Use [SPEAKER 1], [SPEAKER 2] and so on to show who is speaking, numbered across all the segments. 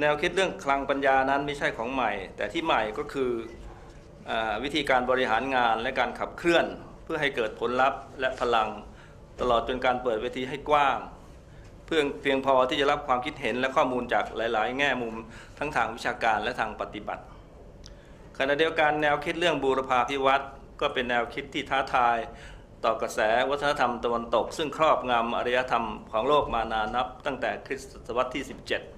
[SPEAKER 1] แนวคิดเรื่องคลังปัญญานั้นไม่ใช่ของใหม่ แต่ที่ใหม่ก็คืออวิธีการบริหารงานและการขับเคลื่อน เพื่อให้เกิดผลลัพธ์และพลัง ตลอดจนการเปิดเวทีให้กว้าง เพื่อเพียงพอที่จะรับความคิดเห็นและข้อมูลจากหลาย ๆ แง่มุมทั้งทางวิชาการและทางปฏิบัติ ขณะเดียวกันแนวคิดเรื่องบูรพาพิวัตรก็เป็นแนวคิดที่ท้าทายต่อกระแสวัฒนธรรมตะวันตก ซึ่งครอบงำอารยธรรมของโลกมานานนับ ตั้งแต่คริสตศตวรรษที่ 17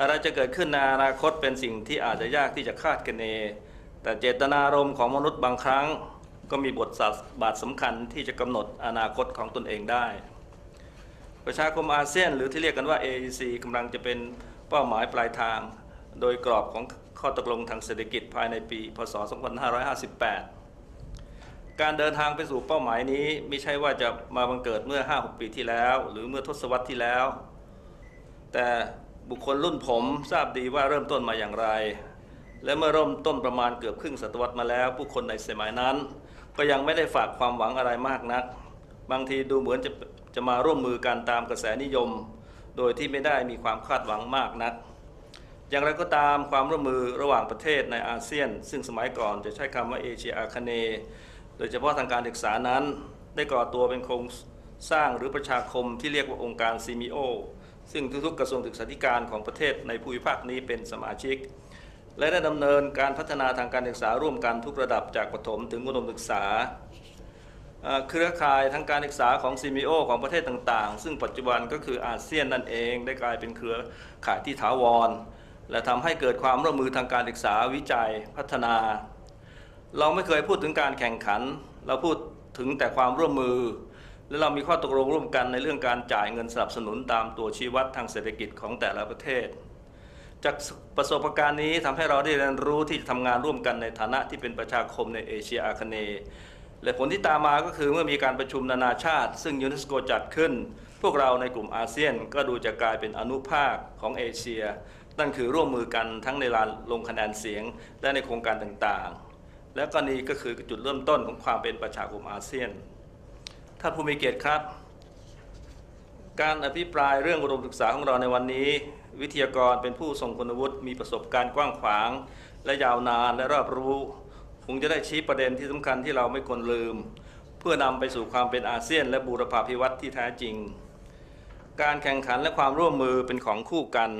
[SPEAKER 1] อะไรจะเกิดขึ้นในอนาคตเป็นสิ่งที่อาจจะยากที่จะคาดคะเนแต่เจตนารมณ์ของมนุษย์บางครั้ง ก็มีบทบาทสำคัญที่จะกำหนดอนาคตของตนเองได้ ประชาคมอาเซียน หรือที่เรียกกันว่า AEC กำลังจะเป็นเป้าหมายปลายทาง โดยกรอบของข้อตกลงทางเศรษฐกิจภายในปี พศ 2558 การเดินทางไปสู่เป้าหมายนี้ไม่ใช่ว่าจะมาบังเกิดเมื่อ 5-6 ปีที่แล้ว หรือเมื่อทศวรรษที่แล้ว แต่ บุคคลรุ่นผมทราบดีว่าเริ่มต้นมาอย่างไร และเมื่อเริ่มต้นประมาณเกือบครึ่งศตวรรษมาแล้ว ผู้คนในสมัยนั้น ก็ยังไม่ได้ฝากความหวังอะไรมากนัก บางทีดูเหมือนจะจะมาร่วมมือกันตามกระแสนิยม โดยที่ไม่ได้มีความคาดหวังมากนัก อย่างไรก็ตามความร่วมมือระหว่างประเทศในอาเซียน ซึ่งสมัยก่อนจะใช้คำว่าเอเชียอาคเนย์โดยเฉพาะทางการศึกษานั้น ได้ก่อตัวเป็นโครงสร้างหรือประชาคมที่เรียกว่าองค์การซีมิโอ ซึ่งทุกๆกระทรวงศึกษาธิการของประเทศในภูมิภาคนี้เป็นสมาชิก และได้ดำเนินการพัฒนาทางการศึกษาร่วมกันทุกระดับจากประถมถึงอุดมศึกษา เครือข่ายทางการศึกษาของซีมิโอของประเทศต่างๆ ซึ่งปัจจุบันก็คืออาเซียนนั่นเองได้กลายเป็นเครือข่ายที่ถาวร และทำให้เกิดความร่วมมือทางการศึกษาวิจัยพัฒนา เราไม่เคยพูดถึงการแข่งขัน เราพูดถึงแต่ความร่วมมือ และเรามีข้อตกลงร่วมกันในเรื่องการจ่ายเงินสนับสนุนตามตัวชี้วัดทางเศรษฐกิจของแต่ละประเทศ จากประสบการณ์นี้ทำให้เราได้เรียนรู้ที่จะทำงานร่วมกันในฐานะที่เป็นประชาคมในเอเชียอาคเนย์และผลที่ตามมาก็คือเมื่อมีการประชุมนานาชาติ ซึ่งยูเนสโกจัดขึ้น พวกเราในกลุ่มอาเซียนก็ดูจะกลายเป็นอนุภาคของเอเชีย นั่นคือร่วมมือกันทั้งในลานลงคะแนนเสียง และในโครงการต่างๆ และก็นี้ก็คือจุดเริ่มต้นของความเป็นประชาคมอาเซียน ท่านผู้มีเกียรติครับ การอภิปรายเรื่องอุดมศึกษาของเราในวันนี้ วิทยากรเป็นผู้ทรงคุณวุฒิมีประสบการณ์กว้างขวาง และยาวนานและรอบรู้คงจะได้ชี้ประเด็นที่สำคัญที่เราไม่ควรลืม เพื่อนำไปสู่ความเป็นอาเซียน และบูรพาภิวัตน์ที่แท้จริง การแข่งขันและความร่วมมือเป็นของคู่กัน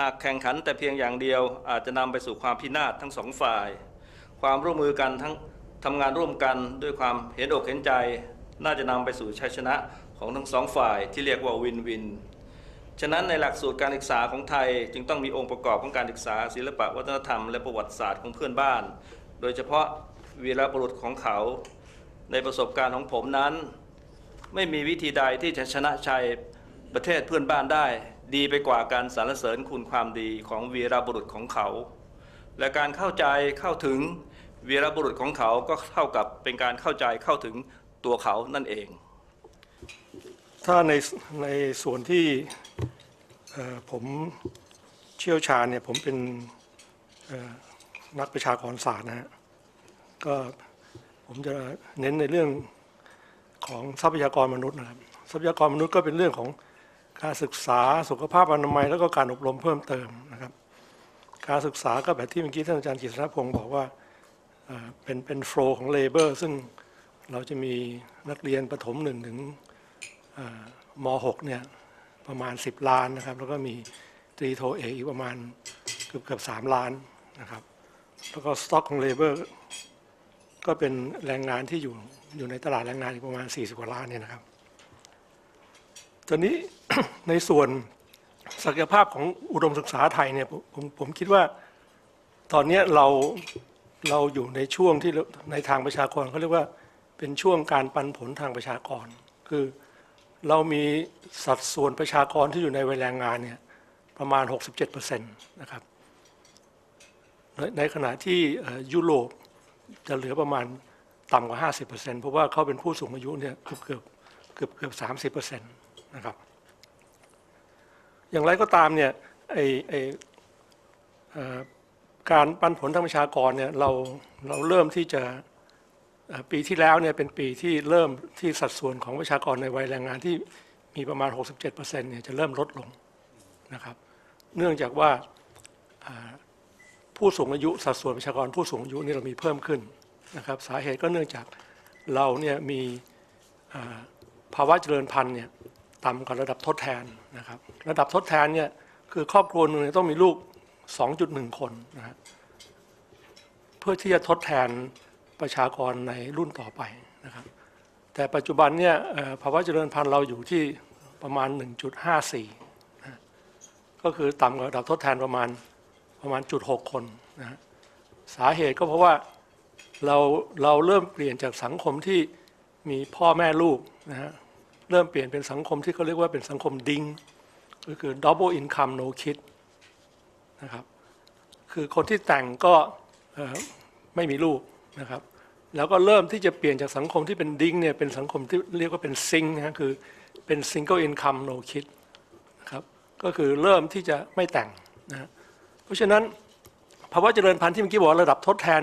[SPEAKER 1] หากแข่งขันแต่เพียงอย่างเดียวอาจจะนำไปสู่ความพินาศทั้งสองฝ่าย ความร่วมมือกันทั้งทำงานร่วมกันด้วยความเห็นอกเห็นใจ น่าจะนำไปสู่ชัยชนะของทั้งสองฝ่ายที่เรียกว่าวินวิน ฉะนั้นในหลักสูตรการศึกษาของไทยจึงต้องมีองค์ประกอบของการศึกษา ศิลปะวัฒนธรรมและประวัติศาสตร์ของเพื่อนบ้าน โดยเฉพาะวีรบุรุษของเขา ในประสบการณ์ของผมนั้น ไม่มีวิธีใดที่จะชนะชัยประเทศเพื่อนบ้านได้ ดีไปกว่าการสรรเสริญคุณความดีของวีรบุรุษของเขา และการเข้าใจเข้าถึงวีรบุรุษของเขาก็เท่ากับเป็นการเข้าใจเข้าถึง ตัวเขานั่นเอง
[SPEAKER 2] ถ้าในในส่วนที่ผมเชี่ยวชาญเนี่ยผมเป็นนักประชากรศาสตร์นะฮะก็ผมจะเน้นในเรื่องของทรัพยากรมนุษย์นะครับทรัพยากรมนุษย์ก็เป็นเรื่องของการศึกษาสุขภาพอนามัยแล้วก็การอบรมเพิ่มเติมนะครับ การศึกษาก็แบบที่เมื่อกี้ท่านอาจารย์กิษณพงศ์บอกว่าเอ่อเป็นเป็นโฟล์ของเลเบอร์ซึ่ง เราจะมีนักเรียนประถมหนึ่งถึงม .6 เนี่ยประมาณ 10 ล้านนะครับ แล้วก็มีตรีโทเอกอีกประมาณเกือบเกือบ3ล้านนะครับ แล้วก็สต็อกของเลเบอร์ก็เป็นแรงงานที่อยู่อยู่ในตลาดแรงงานอีกประมาณ 40 กว่าล้านเนี่ยนะครับตอนนี้ในส่วนศักยภาพของอุดมศึกษาไทยเนี่ยผมผมคิดว่าตอนนี้เราเราอยู่ในช่วงที่ในทางประชากรเขาเรียกว่า เป็นช่วงการปันผลทางประชากร คือเรามีสัดส่วนประชากรที่อยู่ในวัยแรงงานเนี่ยประมาณ 67%นะครับ ในขณะที่ยุโรปจะเหลือประมาณต่ำกว่า 50%เพราะว่าเขาเป็นผู้สูงอายุเนี่ยเกือบเกือบเกือบเกือบ30%นะครับ อย่างไรก็ตามเนี่ยไอไออการปันผลทางประชากรเนี่ยเราเราเริ่มที่จะ ปีที่แล้วเนี่ยเป็นปีที่เริ่มที่สัดส่วนของประชากรในวัยแรงงานที่มีประมาณ 67%เนี่ยจะเริ่มลดลงนะครับ เนื่องจากว่าผู้สูงอายุสัดส่วนประชากรผู้สูงอายุนี่เรามีเพิ่มขึ้นนะครับสาเหตุก็เนื่องจากเราเนี่ยมีภาวะเจริญพันธุ์เนี่ยต่ำกว่าระดับทดแทนนะครับ ระดับทดแทนเนี่ยคือครอบครัวหนึงเนี่ยต้องมีลูก 2.1 คนนะฮะเพื่อที่จะทดแทน ประชากรในรุ่นต่อไปนะครับ แต่ปัจจุบันเนี่ยภาวะเจริญพันธุ์เราอยู่ที่ประมาณ 1.54นะก็คือต่ำกว่าระดับทดแทนประมาณประมาณจุด6คนนะสาเหตุก็เพราะว่าเราเราเริ่มเปลี่ยนจากสังคมที่มีพ่อแม่ลูกนะฮะเริ่มเปลี่ยนเป็นสังคมที่เขาเรียกว่าเป็นสังคมดิงก็คือ double income no kid นะครับคือคนที่แต่งก็ไม่มีลูก นะครับแล้วก็เริ่มที่จะเปลี่ยนจากสังคมที่เป็นดิ้งเนี่ยเป็นสังคมที่เรียกว่าเป็นซิงนะคือเป็น single income no kid นะครับก็คือเริ่มที่จะไม่แต่งนะเพราะฉะนั้นภาวะเจริญพันธุ์ที่เมื่อกี้บอกระดับทดแทน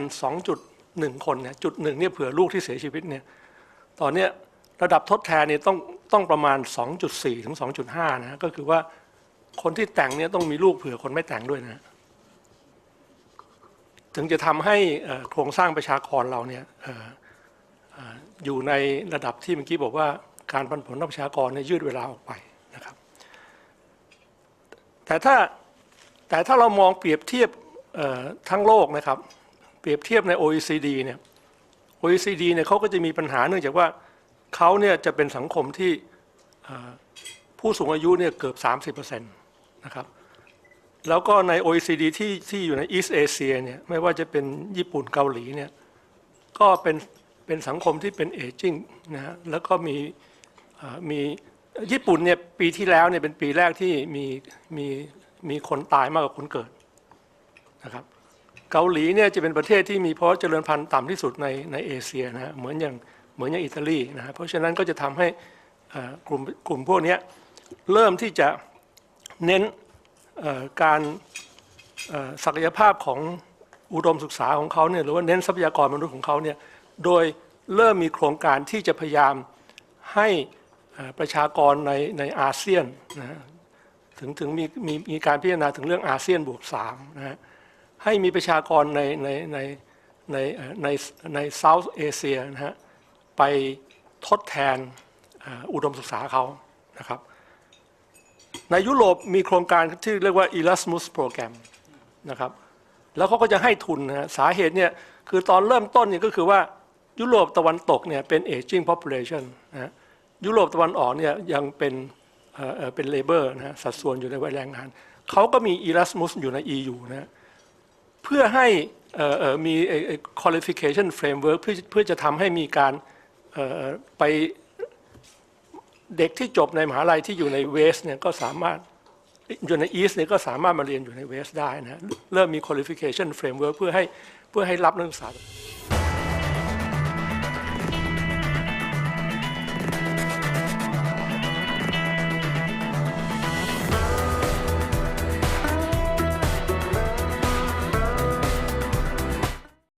[SPEAKER 2] 2.1 คนเนี่ยจุดหนึ่งเนี่ยเผื่อลูกที่เสียชีวิตเนี่ยตอนเนี้ยระดับทดแทนเนี่ยต้องต้องประมาณ 2.4 ถึง 2.5 นะฮะก็คือว่าคนที่แต่งเนี่ยต้องมีลูกเผื่อคนไม่แต่งด้วยนะ ถึงจะทำให้โครงสร้างประชากรเราเนี่ยอยู่ในระดับที่เมื่อกี้บอกว่าการปันผลของประชากรเนี่ยยืดเวลาออกไปนะครับ แต่ถ้าแต่ถ้าเรามองเปรียบเทียบทั้งโลกนะครับ เปรียบเทียบใน OECD เนี่ย OECD เนี่ยเขาก็จะมีปัญหาเนื่องจากว่าเขาเนี่ยจะเป็นสังคมที่ผู้สูงอายุเนี่ยเกือบ 30%นะครับ แล้วก็ใน OECD ที่ที่อยู่ใน East Asia เนี่ยไม่ว่าจะเป็นญี่ปุ่นเกาหลีเนี่ยก็เป็นเป็นสังคมที่เป็นเอจิ้งนะฮะแล้วก็มีมีญี่ปุ่นเนี่ยปีที่แล้วเนี่ยเป็นปีแรกที่มีมีมีคนตายมากกว่าคนเกิดนะครับเกาหลีเนี่ยจะเป็นประเทศที่มีเพราะเจริญพันธุ์ต่ำที่สุดในในเอเชียนะฮะเหมือนอย่างเหมือนอย่างอิตาลีนะฮะเพราะฉะนั้นก็จะทำให้กลุ่มกลุ่มพวกนี้เริ่มที่จะเน้น การศักยภาพของอุดมศึกษาของเขาเนี่ยหรือว่าเน้นทรัพยากรมนุษย์ของเขาเนี่ยโดยเริ่มมีโครงการที่จะพยายามให้ประชากรในในอาเซียนนะถึงถึงมีมีมีการพิจารณาถึงเรื่องอาเซียนบวกสามนะฮะให้มีประชากรในในในในในในเซาท์เอเชียนะฮะไปทดแทนอุดมศึกษาเขานะครับ ในยุโรปมีโครงการที่เรียกว่า Erasmus Program นะครับ แล้วเขาก็จะให้ทุนนะฮะสาเหตุเนี่ยคือตอนเริ่มต้นเนี่ยก็คือว่ายุโรปตะวันตกเนี่ยเป็น aging population นะฮะยุโรปตะวันออกเนี่ยยังเป็นเอ่อเอ่อเป็น labor นะฮะสัดส่วนอยู่ในวัยแรงงาน เขาก็มี Erasmus อยู่ใน EU นะฮะเพื่อให้เอ่อมีไอ้ไอ้ qualification framework เพื่อเพื่อจะทำให้มีการเอ่อไป เด็กที่จบในมหาลัยที่อยู่ในเวสเนี่ยก็สามารถอยู่ในอีสเนี่ยก็สามารถมาเรียนอยู่ในเวสได้นะฮะเริ่มมี qualification framework เพื่อให้เพื่อให้รับนักศึกษา